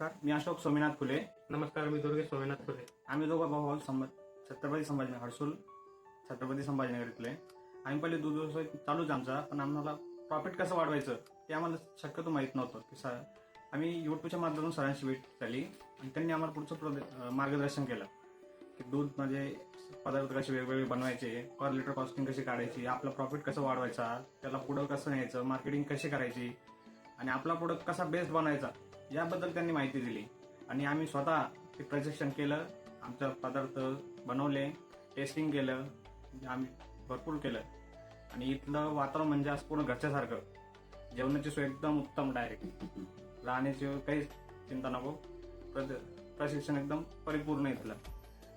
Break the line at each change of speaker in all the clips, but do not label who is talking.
नमस्कार मी अशोक सोमीनाथ फुले.
नमस्कार मी दुर्गेश सोमनाथ फुले.
आम्ही दोघं भाऊ आहोत संभ छत्रपती संभाजीनगर हर्सूल छत्रपती संभाजीनगर इथले. आम्ही पहिले दूध व्यवसाय चालूच आमचा पण आम्हाला प्रॉफिट कसं वाढवायचं ते आम्हाला शक्यतो माहीत नव्हतं. की सर आम्ही यूट्यूबच्या माध्यमातून सरांशी भेट झाली आणि त्यांनी आम्हाला पुढचं मार्गदर्शन केलं. की दूध म्हणजे पदार्थ कसे वेगवेगळे बनवायचे पर लिटर कॉस्टिंग कशी काढायची आपलं प्रॉफिट कसं वाढवायचा त्याला पुढं कसं न्यायचं मार्केटिंग कशी करायची आणि आपला प्रोडक्ट कसा बेस्ट बनवायचा याबद्दल त्यांनी माहिती दिली. आणि आम्ही स्वतः ते प्रशिक्षण केलं आमचा पदार्थ बनवले टेस्टिंग केलं आम्ही भरपूर केलं. आणि इथलं वातावरण म्हणजे आज पूर्ण घरच्यासारखं. जेवणाची सोय एकदम उत्तम डायरेक्ट राहण्याची काहीच चिंता नको. प्रद- प्रशिक्षण एकदम परिपूर्ण इथलं.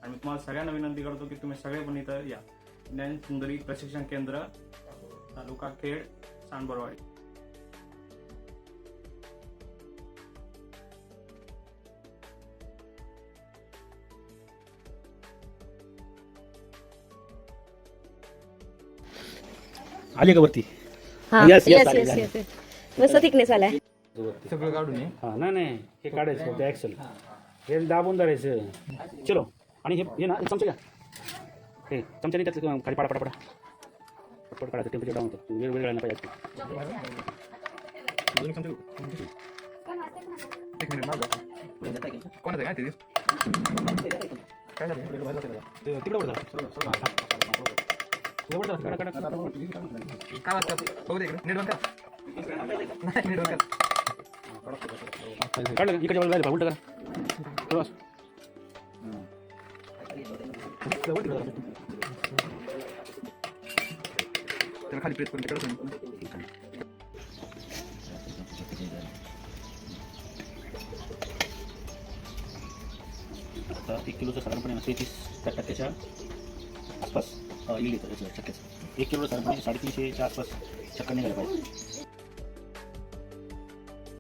आणि मी तुम्हाला सगळ्यांना विनंती करतो की तुम्ही सगळे पण इथं या. ज्ञान सुंदरी प्रशिक्षण केंद्र तालुका खेड सांडबरवाडी.
आली का वरती?
हा.
Yes, yes,
येस
आले,
येस
आले.
येस मस्त थिकनेस आलाय
सगळं काढून ये.
हा नाही नाही. हे काढायचं फक्त ॲक्सल हे दाबून धरायचं. चलो. आणि हे हे ना एक चमचा घ्या. हे चमच्याने त्याचं खाली पाडा पाडा पाडा. पटपट काढायचं टेम्परेचर डाऊन होतं. घालायला पाहिजे.
एक मिनिट माझं कोणाचं काय ते? काय झालं?
ते तिकडं वर
काय बघू दे इकडे. नीट कर. नाही नीट
काढलं का? इकडच्या बाजूला उलट करा. तिकडं धरा.
त्याला खाली प्रेस करून ते कडक
आता एक किलोचं साधारणपणे तेहतीस टक्क्याच्या आसपास येईल इथं शक्यच एक किलो साधारणपणे साडेतीनशेच्या आसपास चक्कर निघायला पाहिजे.